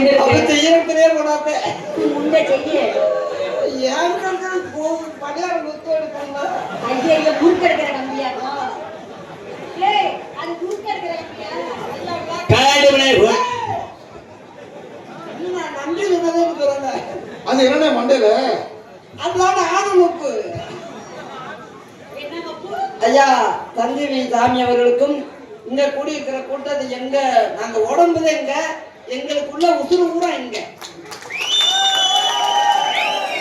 அப்ப செய்யறதுலயே போடாத முண்டை செய்ய ஏன் பணியாரம் குத்து எடுக்கணுமா? ஐயா ஐயா குறுக்கெடுக்கிற கம்பியாக்கும் ஏய் அது குறுக்கெடுக்கிற கம்பியா? காடு விளைவு நான் நன்றி சொன்னதே இருக்கிறேன் அது மண்டையில? அதோட ஐயா சாமி அவர்களுக்கும் இங்க கூடியிருக்கிற கூட்டத்தை எங்க நாங்க உடம்புல எங்க? எங்களுக்குள்ள உசுறு கூட எங்க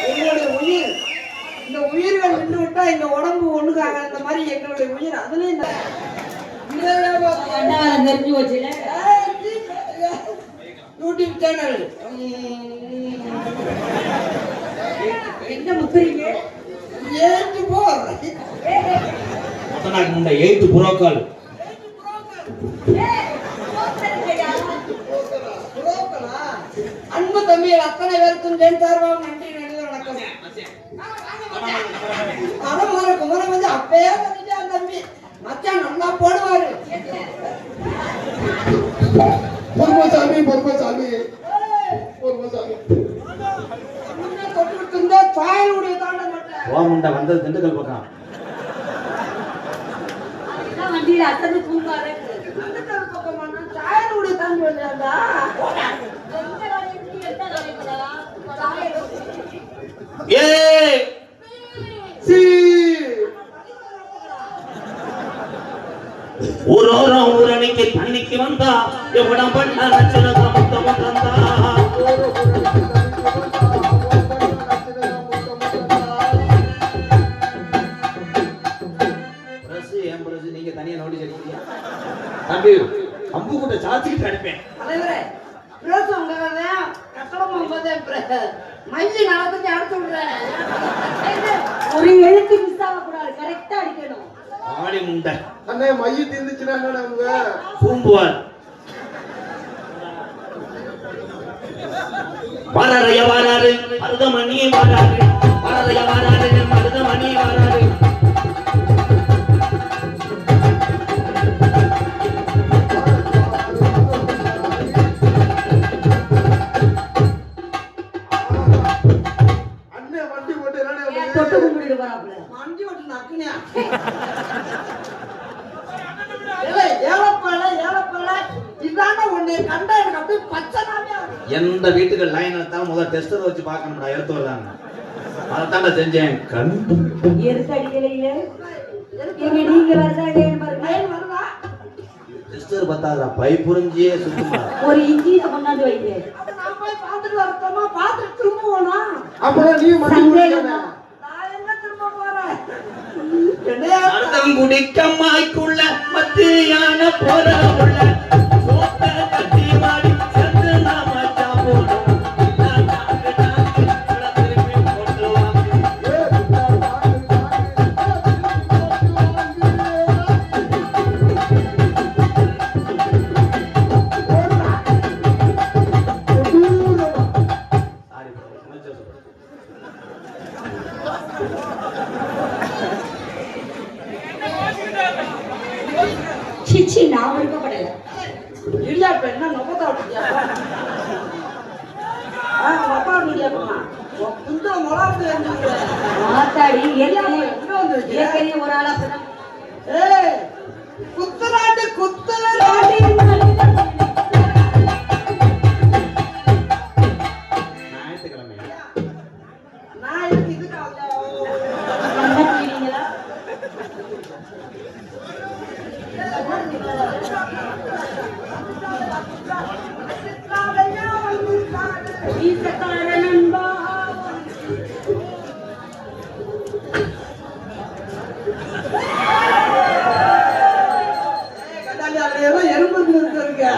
எங்களுடைய உயிர். இந்த உயிர்கள் நின்று விட்டா எங்க உடம்பு ஒண்ணுக்காக அந்த மாதிரி எங்களுடைய உயிர். அதுலயும் இந்த தெரிஞ்சு வச்சுல யூடியூப் சேனல் என்ன முத்துறீங்க? மொத்தநாக்கு முண்டை எய்த்து புரோக்கால் ஏய். தம்பிகள் அத்தனை பேருக்கும் ஜென் சார்பாக நன்றி நன்றி வணக்கம். அடமாற குமரன் வந்து அப்பயே வந்துட்டான் தம்பி. மச்சான் நல்லா போடுவாரு. பொறுமசாமி பொறுமசாமி பொறுமசாமி இருந்தா தாயனுடைய தாண்ட மாட்டேன். வந்தது திண்டுக்கல் பக்கம். வண்டியில அத்தனை தூங்காரு திண்டுக்கல் பக்கமானா தாயனுடைய தாண்டி தந்தா பிரஸ் என் பிரஸ் நீங்க தனியா நோட்டீஸ் அடிக்கிறீங்க தம்பி அம்பு கூட சாத்திக்கிட்டு அடிப்பேன் தலைவரே பிரஸ் உங்க கட்டணம் ஒன்பது மைய நடந்துட்டு அடுத்து விடுறேன் ஒரு எழுத்து மிஸ் ஆகக்கூடாது கரெக்டா அடிக்கணும் ஆடி முண்டை. அண்ணே மைய தீர்ந்துச்சுன்னா உங்க பூம்புவார் வராறைய வராரு மருதமணி வராரு வராறைய வராரு உன்னை கண்டா எனக்கு அப்படியே பச்சை நாமியா இருக்கு. எந்த வீட்டுக்கு லைன் எடுத்தாலும் முதல்ல டெஸ்டர் வச்சு பார்க்கணும்டா எடுத்து வரலாங்க அதைத்தாண்டா செஞ்சேன். கண் அடிக்கலையில எங்க நீங்க வருதா டெஸ்டர் பத்தாதா பை புரிஞ்சியே சுத்தமா. ஒரு இன்ஜினை கொண்டாந்து வைங்க. அப்ப நான் போய் பார்த்துட்டு வரட்டோமா பார்த்துட்டு திரும்ப போனோம் அப்புறம் நீ தான். நான் என்ன திரும்ப போறேன்? என்னையா அர்த்தம் குடிக்கம்மாய்க்குள்ள மத்தியான போற உள்ள. நான் விருப்பப்படல இடியா இப்ப என்ன நொப்பத்தா விட்டுட்டியா ஆ, மிளகாத்து வேண்டிய மாத்தாடி எங்க வந்து ஒரு ஆளா. ஏய் குத்துறாண்டு குத்துல ஏய், எலும்பு அதுல இருக்கு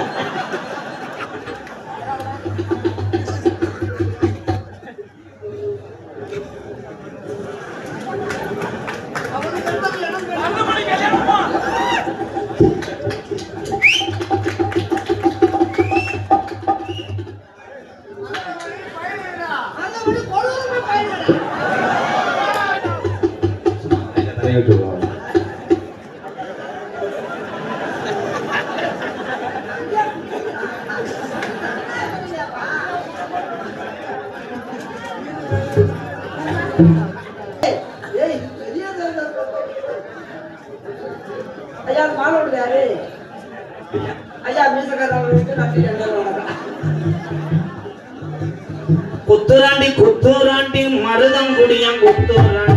மாணவர் யாரு ஐயா மீசக்காரர்களுக்கு நன்றி குத்துராண்டி குத்துராண்டி மருதம் குடியம் குத்துராண்டி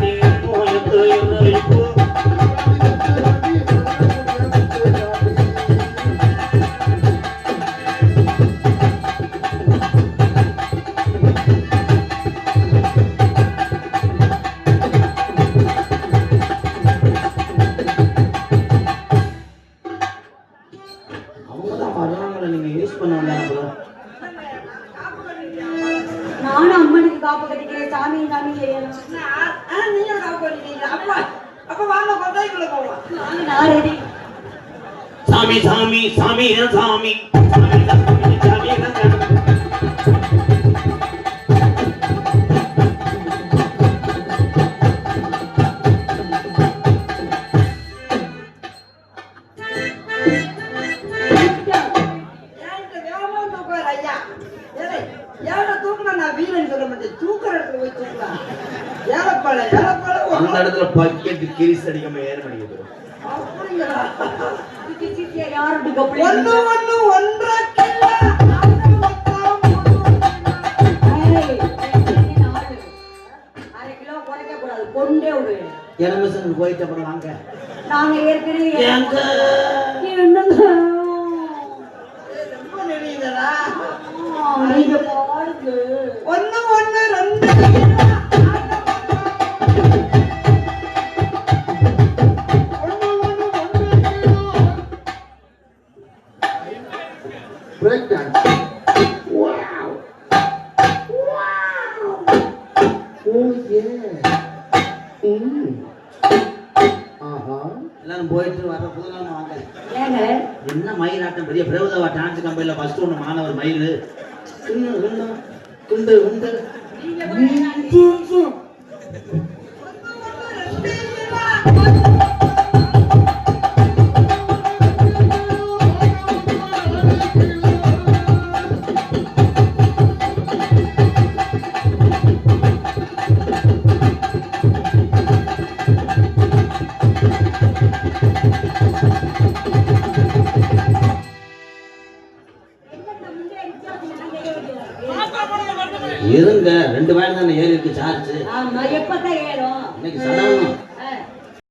போய் தூக்கலாம் ஏழப்பாள ஏழப்பாள அந்த இடத்துல பக்கெட் கிரிஸ் அடிக்காம ஏற மாட்டேங்குது. அப்படிங்களா? கொண்டே விடு எலமிசன் போயிட்டு அப்புறம் வாங்க. நாங்க ஏற்கனவே? என்னங்க ஆ, நீங்க பாருங்க. ஒண்ணு ஒண்ணு ரெண்டு. எல்லாரும் போயிட்டு வர புதன்கிழமை வாங்க. ஏங்க? என்ன மயிலாட்டம் பெரிய பிரபுதவா டான்ஸ் கம்பெனில ஃபர்ஸ்ட் ஒன்று மாணவர் மயில். இன்னும் உண்டு உண்டு இருங்க ரெண்டு வேலை தானே ஏறி இருக்கு சார்ஜ் ஆமா எப்பதான் ஏறும்? இன்னைக்கு சடங்கு